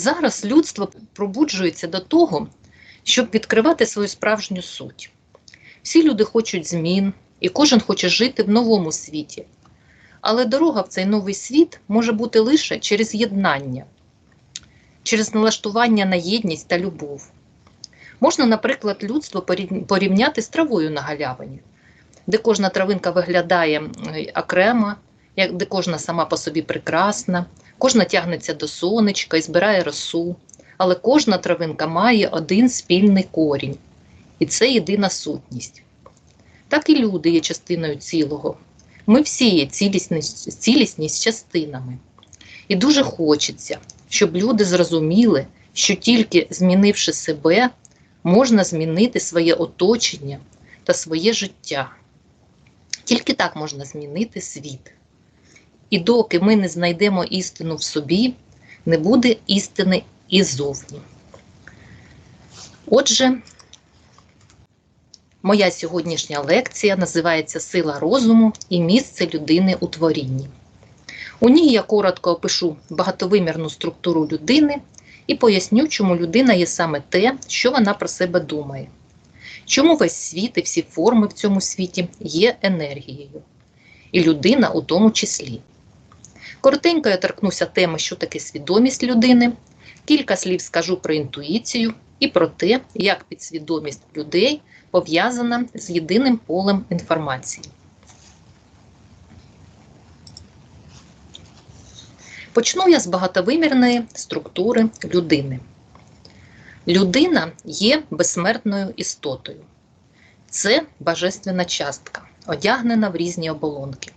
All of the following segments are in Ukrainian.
Зараз людство пробуджується до того, щоб відкривати свою справжню суть. Всі люди хочуть змін, і кожен хоче жити в новому світі. Але дорога в цей новий світ може бути лише через єднання, через налаштування на єдність та любов. Можна, наприклад, людство порівняти з травою на галявині, де кожна травинка виглядає окремо, де кожна сама по собі прекрасна, кожна тягнеться до сонечка і збирає росу, але кожна травинка має один спільний корінь, і це єдина сутність. Так і люди є частиною цілого. Ми всі є цілісність, цілісність частинами. І дуже хочеться, щоб люди зрозуміли, що тільки змінивши себе, можна змінити своє оточення та своє життя. Тільки так можна змінити світ. І доки ми не знайдемо істину в собі, не буде істини і зовні. Отже, моя сьогоднішня лекція називається Сила розуму і місце людини у творінні. У ній я коротко опишу багатовимірну структуру людини і поясню, чому людина є саме те, що вона про себе думає. Чому весь світ і всі форми в цьому світі є енергією, і людина у тому числі. Коротенько я торкнуся теми, що таке свідомість людини, кілька слів скажу про інтуїцію і про те, як підсвідомість людей пов'язана з єдиним полем інформації. Почну я з багатовимірної структури людини. Людина є безсмертною істотою. Це божественна частка, одягнена в різні оболонки.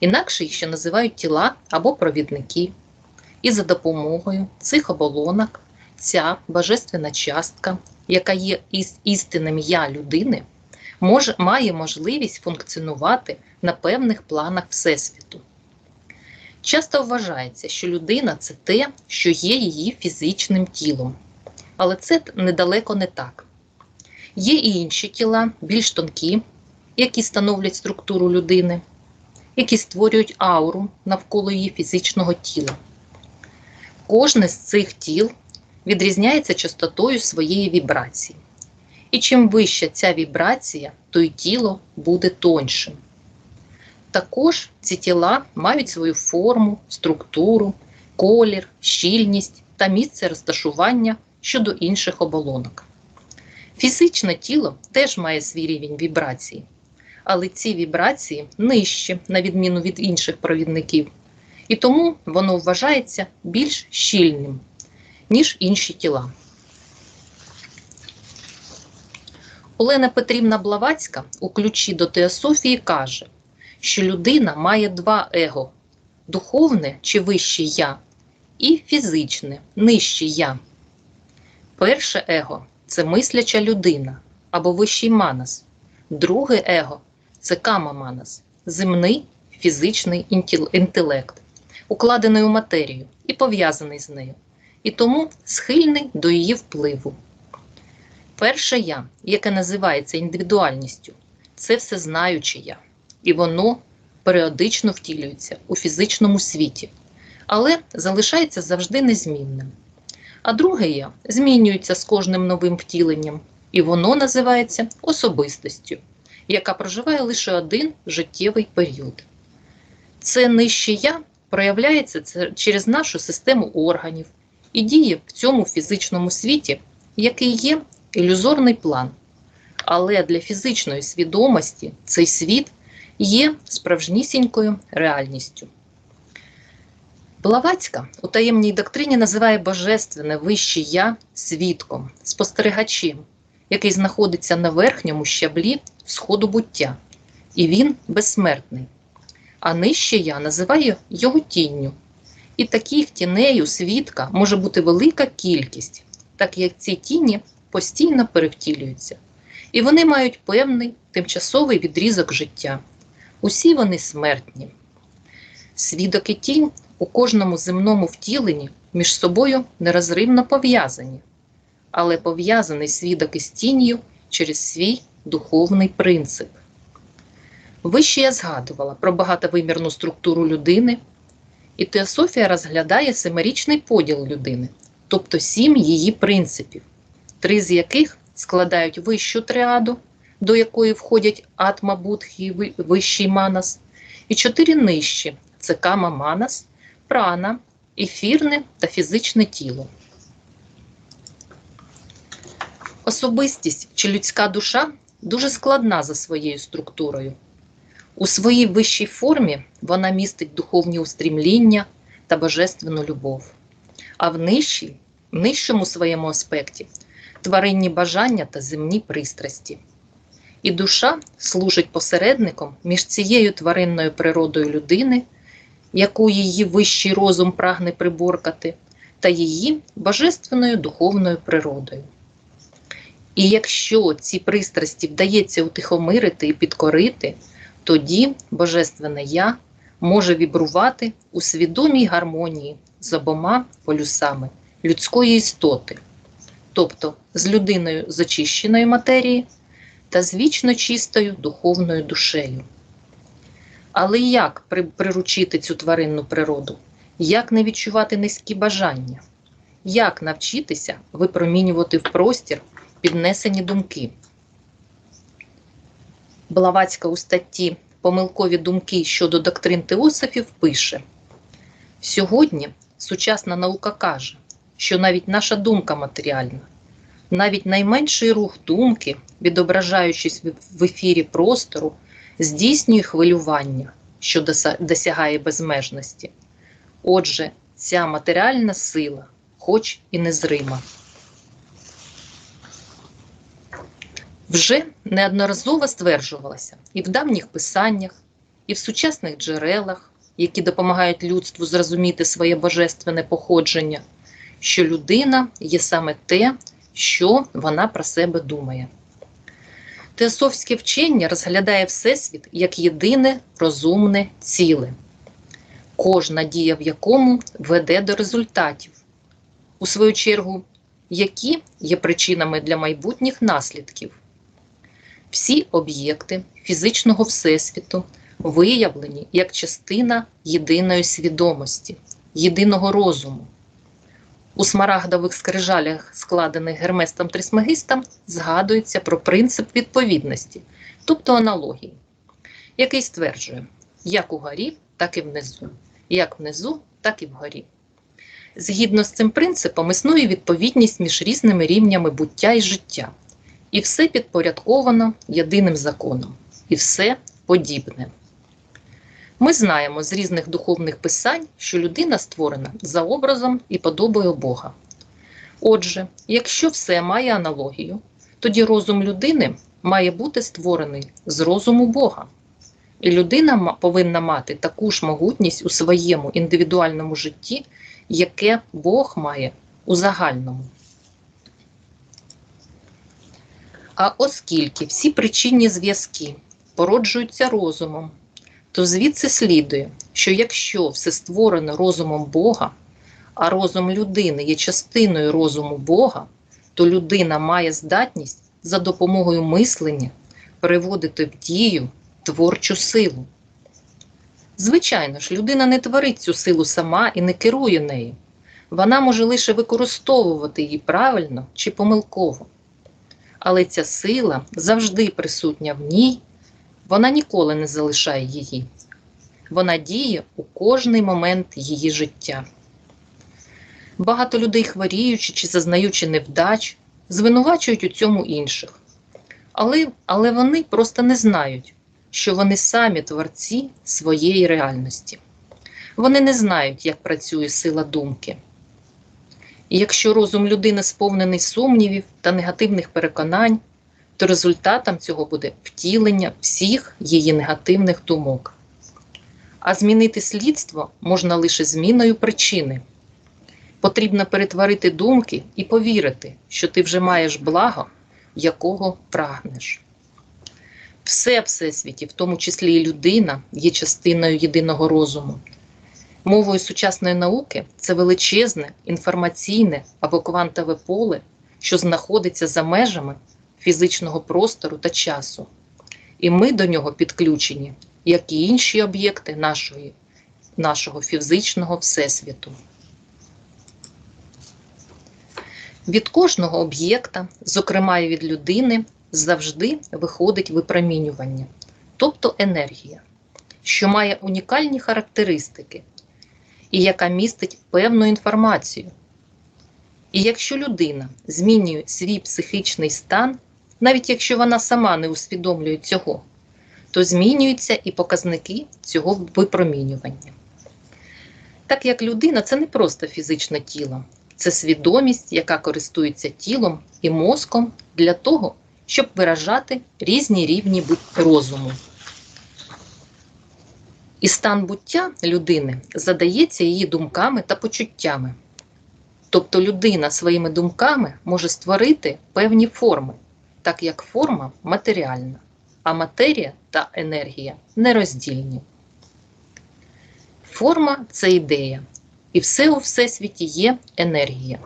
Інакше їх ще називають тіла або провідники. І за допомогою цих оболонок ця божественна частка, яка є іс- істинним я людини, може, має можливість функціонувати на певних планах Всесвіту. Часто вважається, що людина це те, що є її фізичним тілом. Але це недалеко не так. Є і інші тіла, більш тонкі, які становлять структуру людини, які створюють ауру навколо її фізичного тіла. Кожне з цих тіл відрізняється частотою своєї вібрації. І чим вища ця вібрація, то й тіло буде тоньшим. Також ці тіла мають свою форму, структуру, колір, щільність та місце розташування щодо інших оболонок. Фізичне тіло теж має свій рівень вібрації, але ці вібрації нижчі, на відміну від інших провідників, і тому воно вважається більш щільним, ніж інші тіла. Олена Петрівна Блавацька у ключі до теософії каже, що людина має два его духовне чи вище я, і фізичне нижче я. Перше его це мисляча людина або вищий манас. Друге его це кама манас, земний фізичний інтелект, укладений у матерію і пов'язаний з нею, і тому схильний до її впливу. Перше я, яке називається індивідуальністю, це всезнаюче я, і воно періодично втілюється у фізичному світі, але залишається завжди незмінним. А друге я змінюється з кожним новим втіленням, і воно називається особистостю, яка проживає лише один життєвий період. Це нижче я проявляється через нашу систему органів і діє в цьому фізичному світі, який є ілюзорний план. Але для фізичної свідомості цей світ є справжнісінькою реальністю. Блаватська у таємній доктрині називає божественне вище я свідком, спостерігачем, який знаходиться на верхньому щаблі сходу буття, і він безсмертний. А нижче я називає його тінню. І таких тіней у свідка може бути велика кількість, так як ці тіні постійно перевтілюються. І вони мають певний тимчасовий відрізок життя. Усі вони смертні. Свідок і тінь у кожному земному втіленні між собою нерозривно пов'язані, але пов'язаний свідок із тінню через свій духовний принцип. Вище я згадувала про багатовимірну структуру людини, і теософія розглядає семирічний поділ людини тобто сім її принципів, три з яких складають вищу тріаду, до якої входять атма будхи, і вищий манас, і чотири нижчі це кама манас, прана, ефірне та фізичне тіло. Особистість чи людська душа дуже складна за своєю структурою. У своїй вищій формі вона містить духовні устрімління та божественну любов, а в нижчій, в нижчому своєму аспекті тваринні бажання та земні пристрасті. І душа служить посередником між цією тваринною природою людини, яку її вищий розум прагне приборкати, та її божественною духовною природою. І якщо ці пристрасті вдається утихомирити і підкорити, тоді Божественне Я може вібрувати у свідомій гармонії з обома полюсами людської істоти, тобто з людиною з очищеної матерії та з вічно чистою духовною душею. Але як при- приручити цю тваринну природу? Як не відчувати низькі бажання? Як навчитися випромінювати в простір піднесені думки? Блаватська у статті Помилкові думки щодо доктрин теософів пише: Сьогодні сучасна наука каже, що навіть наша думка матеріальна, навіть найменший рух думки, відображаючись в ефірі простору, здійснює хвилювання, що досягає безмежності. Отже, ця матеріальна сила, хоч і незрима. Вже неодноразово стверджувалося і в давніх писаннях, і в сучасних джерелах, які допомагають людству зрозуміти своє божественне походження, що людина є саме те, що вона про себе думає. Теософське вчення розглядає Всесвіт як єдине розумне ціле, кожна дія в якому веде до результатів, у свою чергу, які є причинами для майбутніх наслідків. Всі об'єкти фізичного всесвіту виявлені як частина єдиної свідомості, єдиного розуму. У смарагдових скрижалях, складених Герместом Трисмегистом, згадується про принцип відповідності, тобто аналогії, який стверджує, як угорі, так і внизу, як внизу, так і вгорі. Згідно з цим принципом існує відповідність між різними рівнями буття і життя. І все підпорядковано єдиним законом, і все подібне. Ми знаємо з різних духовних писань, що людина створена за образом і подобою Бога. Отже, якщо все має аналогію, тоді розум людини має бути створений з розуму Бога. І людина повинна мати таку ж могутність у своєму індивідуальному житті, яке Бог має у загальному. А оскільки всі причинні зв'язки породжуються розумом, то звідси слідує, що якщо все створено розумом Бога, а розум людини є частиною розуму Бога, то людина має здатність за допомогою мислення переводити в дію творчу силу. Звичайно ж, людина не творить цю силу сама і не керує нею. Вона може лише використовувати її правильно чи помилково але ця сила завжди присутня в ній, вона ніколи не залишає її. Вона діє у кожний момент її життя. Багато людей, хворіючи чи зазнаючи невдач, звинувачують у цьому інших. Але, але вони просто не знають, що вони самі творці своєї реальності. Вони не знають, як працює сила думки. І якщо розум людини сповнений сумнівів та негативних переконань, то результатом цього буде втілення всіх її негативних думок. А змінити слідство можна лише зміною причини. Потрібно перетворити думки і повірити, що ти вже маєш благо, якого прагнеш. Все всесвіті, в тому числі і людина, є частиною єдиного розуму. Мовою сучасної науки це величезне інформаційне або квантове поле, що знаходиться за межами фізичного простору та часу. І ми до нього підключені, як і інші об'єкти нашої, нашого фізичного всесвіту. Від кожного об'єкта, зокрема і від людини, завжди виходить випромінювання, тобто енергія, що має унікальні характеристики і яка містить певну інформацію. І якщо людина змінює свій психічний стан, навіть якщо вона сама не усвідомлює цього, то змінюються і показники цього випромінювання. Так як людина це не просто фізичне тіло, це свідомість, яка користується тілом і мозком для того, щоб виражати різні рівні розуму. І стан буття людини задається її думками та почуттями. Тобто людина своїми думками може створити певні форми, так як форма матеріальна, а матерія та енергія нероздільні. Форма це ідея, і все у всесвіті є енергія.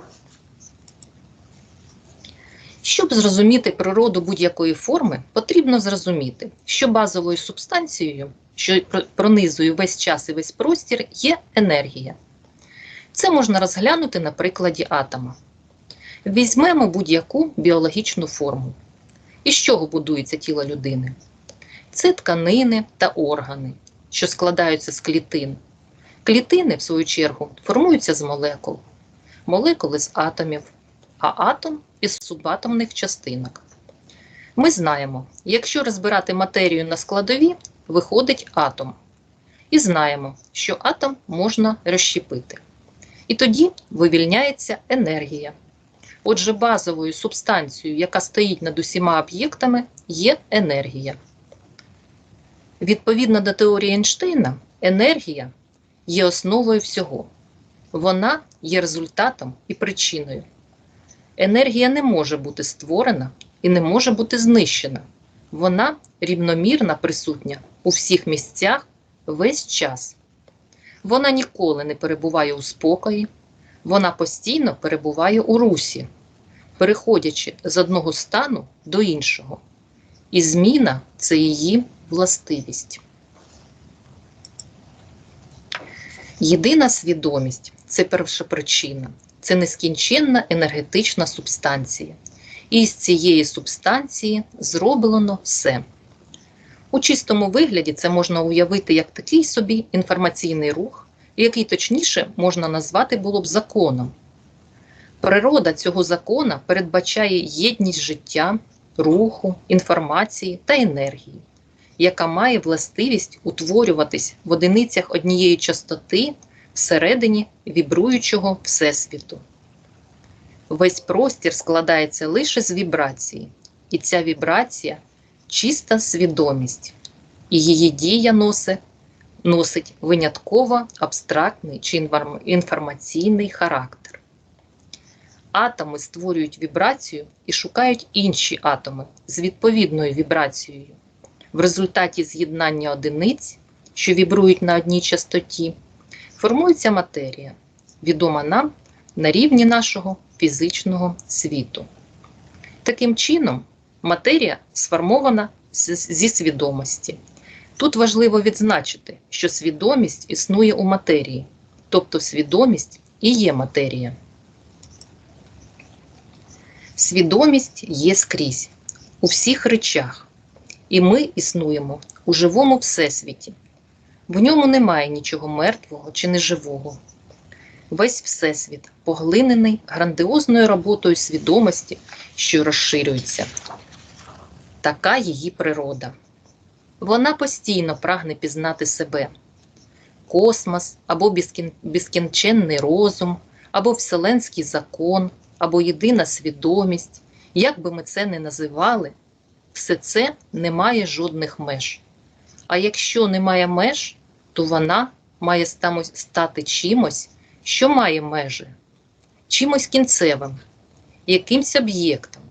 Щоб зрозуміти природу будь-якої форми, потрібно зрозуміти, що базовою субстанцією, що пронизує весь час і весь простір, є енергія. Це можна розглянути на прикладі атома. Візьмемо будь-яку біологічну форму. Із чого будується тіло людини? Це тканини та органи, що складаються з клітин. Клітини, в свою чергу, формуються з молекул, молекули з атомів, а атом із субатомних частинок. Ми знаємо, якщо розбирати матерію на складові, виходить атом. І знаємо, що атом можна розщепити. І тоді вивільняється енергія. Отже, базовою субстанцією, яка стоїть над усіма об'єктами, є енергія. Відповідно до теорії Ейнштейна, енергія є основою всього. Вона є результатом і причиною. Енергія не може бути створена і не може бути знищена. Вона рівномірна присутня у всіх місцях весь час. Вона ніколи не перебуває у спокої, вона постійно перебуває у русі, переходячи з одного стану до іншого. І зміна це її властивість. Єдина свідомість це перша причина, це нескінченна енергетична субстанція. І з цієї субстанції зроблено все. У чистому вигляді це можна уявити як такий собі інформаційний рух, який точніше можна назвати було б законом. Природа цього закона передбачає єдність життя, руху, інформації та енергії, яка має властивість утворюватись в одиницях однієї частоти всередині вібруючого Всесвіту. Весь простір складається лише з вібрації, і ця вібрація чиста свідомість, і її дія носить, носить винятково абстрактний чи інформаційний характер. Атоми створюють вібрацію і шукають інші атоми з відповідною вібрацією. В результаті з'єднання одиниць, що вібрують на одній частоті, формується матерія, відома нам на рівні нашого фізичного світу. Таким чином, матерія сформована зі свідомості. Тут важливо відзначити, що свідомість існує у матерії, тобто свідомість і є матерія. Свідомість є скрізь, у всіх речах, і ми існуємо у живому всесвіті. В ньому немає нічого мертвого чи неживого. Весь всесвіт поглинений грандіозною роботою свідомості, що розширюється. Така її природа. Вона постійно прагне пізнати себе. Космос або безкінченний розум, або вселенський закон, або єдина свідомість, як би ми це не називали, все це не має жодних меж. А якщо немає меж, то вона має стати чимось, що має межі, чимось кінцевим, якимсь об'єктом.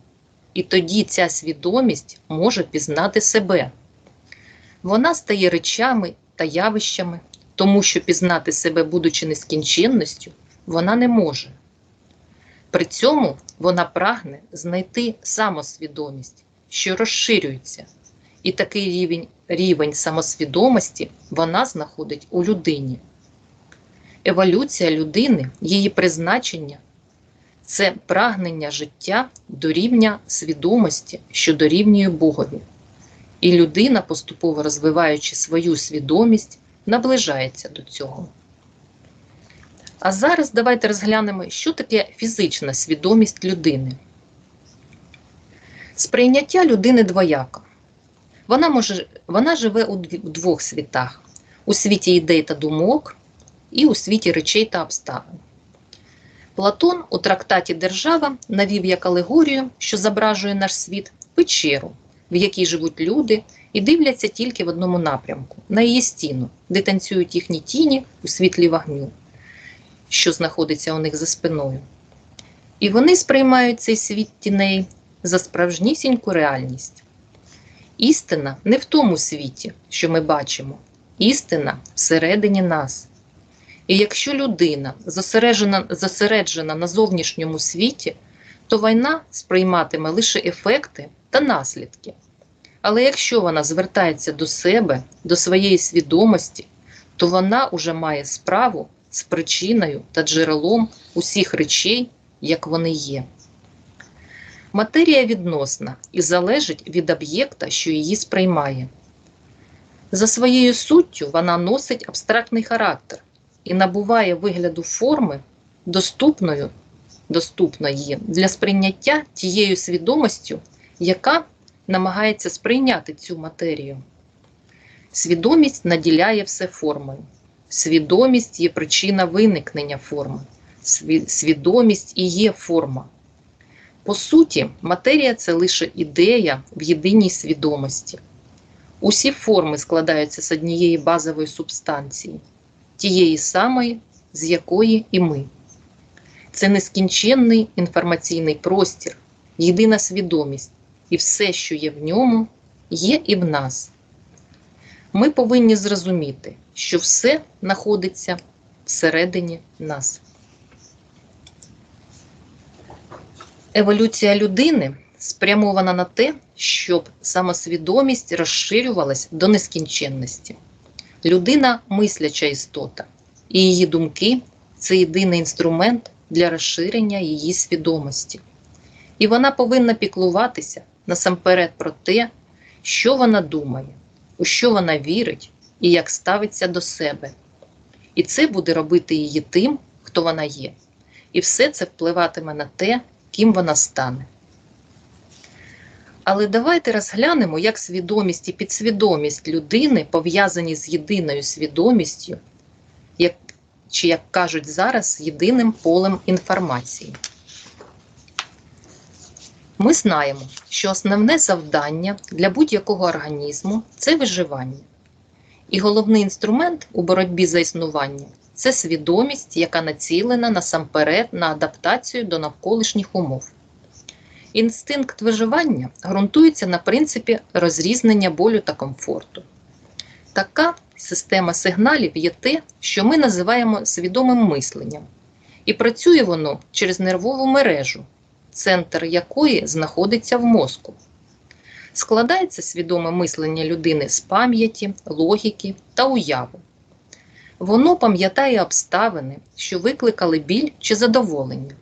І тоді ця свідомість може пізнати себе. Вона стає речами та явищами, тому що пізнати себе, будучи нескінченністю, вона не може. При цьому вона прагне знайти самосвідомість, що розширюється, і такий рівень рівень самосвідомості вона знаходить у людині. Еволюція людини, її призначення це прагнення життя до рівня свідомості, що дорівнює Богові. І людина, поступово розвиваючи свою свідомість, наближається до цього. А зараз давайте розглянемо, що таке фізична свідомість людини. Сприйняття людини двояко. Вона, може, вона живе у двох світах: у світі ідей та думок і у світі речей та обставин. Платон у трактаті Держава навів як алегорію, що зображує наш світ, печеру, в якій живуть люди і дивляться тільки в одному напрямку на її стіну, де танцюють їхні тіні у світлі вогню, що знаходиться у них за спиною. І вони сприймають цей світ тіней за справжнісіньку реальність. Істина не в тому світі, що ми бачимо, істина всередині нас. І якщо людина зосереджена, зосереджена на зовнішньому світі, то війна сприйматиме лише ефекти та наслідки. Але якщо вона звертається до себе, до своєї свідомості, то вона уже має справу з причиною та джерелом усіх речей, як вони є. Матерія відносна і залежить від об'єкта, що її сприймає. За своєю суттю вона носить абстрактний характер і набуває вигляду форми, доступною, доступної для сприйняття тією свідомістю, яка намагається сприйняти цю матерію. Свідомість наділяє все формою. Свідомість є причина виникнення форми. Свідомість і є форма. По суті, матерія це лише ідея в єдиній свідомості. Усі форми складаються з однієї базової субстанції, тієї самої, з якої і ми. Це нескінченний інформаційний простір, єдина свідомість, і все, що є в ньому, є і в нас. Ми повинні зрозуміти, що все знаходиться всередині нас. Еволюція людини спрямована на те, щоб самосвідомість розширювалась до нескінченності. Людина мисляча істота, і її думки це єдиний інструмент для розширення її свідомості. І вона повинна піклуватися насамперед про те, що вона думає, у що вона вірить і як ставиться до себе. І це буде робити її тим, хто вона є. І все це впливатиме на те, ким вона стане. Але давайте розглянемо, як свідомість і підсвідомість людини пов'язані з єдиною свідомістю, як, чи, як кажуть зараз, єдиним полем інформації. Ми знаємо, що основне завдання для будь-якого організму це виживання. І головний інструмент у боротьбі за існування це свідомість, яка націлена насамперед на адаптацію до навколишніх умов. Інстинкт виживання ґрунтується на принципі розрізнення болю та комфорту. Така система сигналів є те, що ми називаємо свідомим мисленням, і працює воно через нервову мережу, центр якої знаходиться в мозку. Складається свідоме мислення людини з пам'яті, логіки та уяви. Воно пам'ятає обставини, що викликали біль чи задоволення,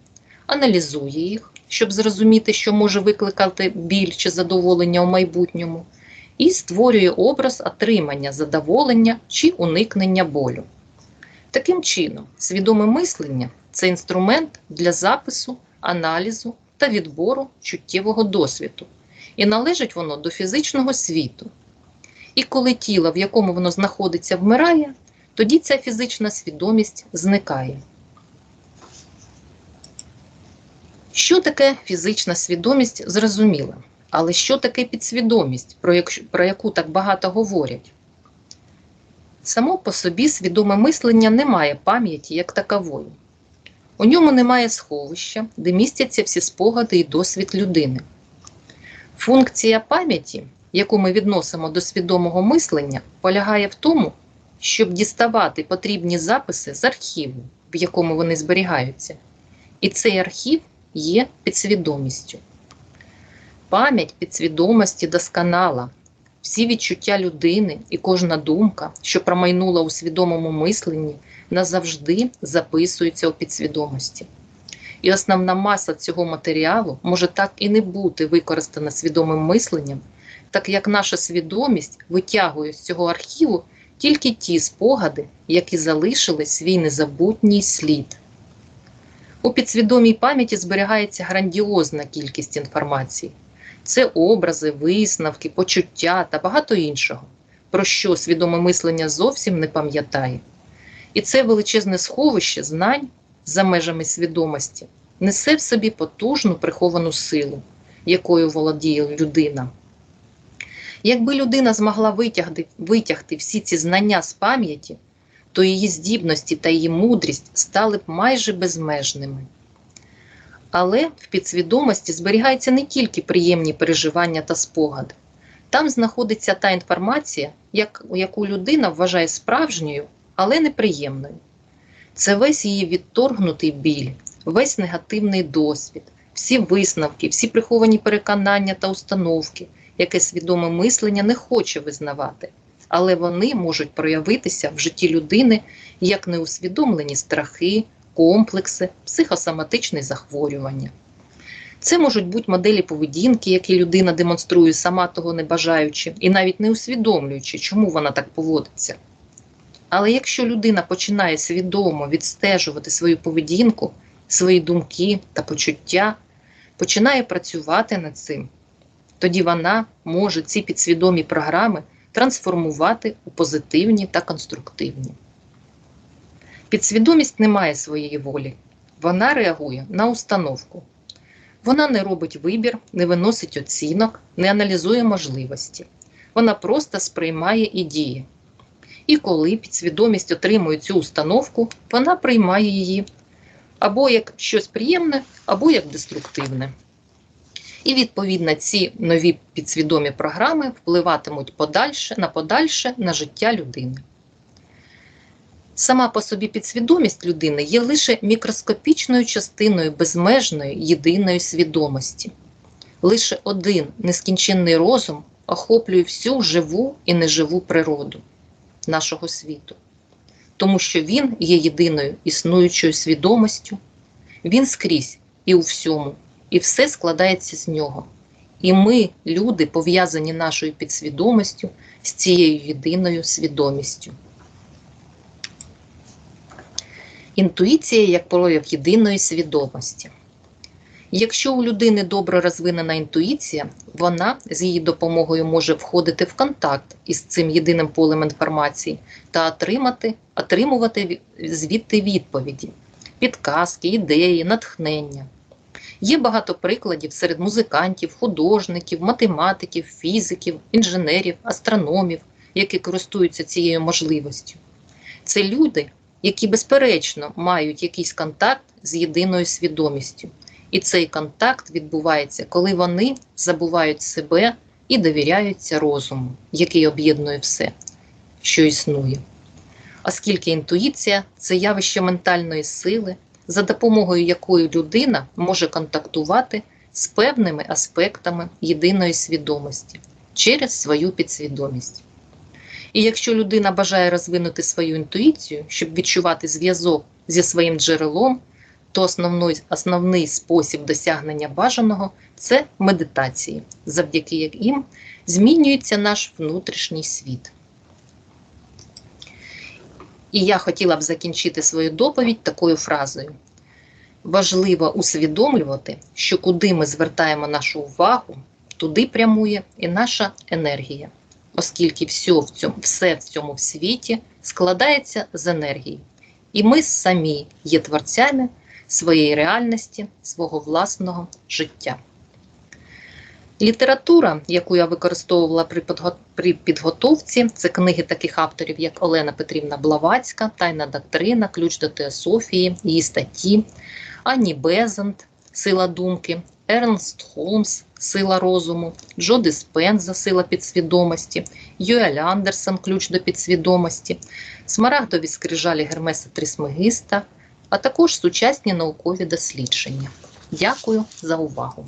аналізує їх, щоб зрозуміти, що може викликати біль чи задоволення у майбутньому, і створює образ отримання задоволення чи уникнення болю. Таким чином, свідоме мислення це інструмент для запису, аналізу та відбору чуттєвого досвіду, і належить воно до фізичного світу. І коли тіло, в якому воно знаходиться, вмирає, тоді ця фізична свідомість зникає. Що таке фізична свідомість, зрозуміло. Але що таке підсвідомість, про, як, про яку так багато говорять? Само по собі свідоме мислення не має пам'яті як такової. У ньому немає сховища, де містяться всі спогади і досвід людини. Функція пам'яті, яку ми відносимо до свідомого мислення, полягає в тому, щоб діставати потрібні записи з архіву, в якому вони зберігаються. І цей архів є підсвідомістю. Пам'ять підсвідомості досконала. Всі відчуття людини і кожна думка, що промайнула у свідомому мисленні, назавжди записуються у підсвідомості. і основна маса цього матеріалу може так і не бути використана свідомим мисленням, так як наша свідомість витягує з цього архіву тільки ті спогади, які залишили свій незабутній слід. У підсвідомій пам'яті зберігається грандіозна кількість інформації. Це образи, висновки, почуття та багато іншого, про що свідоме мислення зовсім не пам'ятає. І це величезне сховище знань за межами свідомості несе в собі потужну приховану силу, якою володіє людина. Якби людина змогла витягти, витягти всі ці знання з пам'яті, то її здібності та її мудрість стали б майже безмежними. Але в підсвідомості зберігаються не тільки приємні переживання та спогади. Там знаходиться та інформація, як, яку людина вважає справжньою, але неприємною. Це весь її відторгнутий біль, весь негативний досвід, всі висновки, всі приховані переконання та установки, яке свідоме мислення не хоче визнавати, але вони можуть проявитися в житті людини як неусвідомлені страхи, комплекси, психосоматичні захворювання. Це можуть бути моделі поведінки, які людина демонструє сама того не бажаючи, і навіть не усвідомлюючи, чому вона так поводиться. Але якщо людина починає свідомо відстежувати свою поведінку, свої думки та почуття, починає працювати над цим, тоді вона може ці підсвідомі програми трансформувати у позитивні та конструктивні. Підсвідомість не має своєї волі, вона реагує на установку. Вона не робить вибір, не виносить оцінок, не аналізує можливості. Вона просто сприймає і діє. І коли підсвідомість отримує цю установку, вона приймає її або як щось приємне, або як деструктивне. І відповідно ці нові підсвідомі програми впливатимуть подальше на подальше на життя людини. Сама по собі підсвідомість людини є лише мікроскопічною частиною безмежної єдиної свідомості. Лише один нескінченний розум охоплює всю живу і неживу природу нашого світу, тому що він є єдиною існуючою свідомістю, він скрізь і у всьому, і все складається з нього. І ми, люди, пов'язані нашою підсвідомістю з цією єдиною свідомістю. Інтуїція як прояв єдиної свідомості. Якщо у людини добре розвинена інтуїція, вона з її допомогою може входити в контакт із цим єдиним полем інформації та отримати, отримувати звідти відповіді, підказки, ідеї, натхнення. Є багато прикладів серед музикантів, художників, математиків, фізиків, інженерів, астрономів, які користуються цією можливістю. Це люди, які безперечно мають якийсь контакт з єдиною свідомістю. І цей контакт відбувається, коли вони забувають себе і довіряються розуму, який об'єднує все, що існує. Оскільки інтуїція це явище ментальної сили, за допомогою якої людина може контактувати з певними аспектами єдиної свідомості через свою підсвідомість. І якщо людина бажає розвинути свою інтуїцію, щоб відчувати зв'язок зі своїм джерелом, то основний, основний спосіб досягнення бажаного це медитації, завдяки яким змінюється наш внутрішній світ. І я хотіла б закінчити свою доповідь такою фразою: важливо усвідомлювати, що куди ми звертаємо нашу увагу, туди прямує і наша енергія, оскільки все в цьому, все в цьому світі складається з енергії. І ми самі є творцями своєї реальності, свого власного життя. Література, яку я використовувала при, підготовці, це книги таких авторів, як Олена Петрівна Блавацька, Тайна доктрина, Ключ до теософії, її статті, Ані Безант, Сила думки, Ернст Холмс, Сила розуму, Джо Диспенза, Сила підсвідомості, Юель Андерсон, Ключ до підсвідомості, Смарагдові скрижалі Гермеса Трисмегиста, а також сучасні наукові дослідження. Дякую за увагу!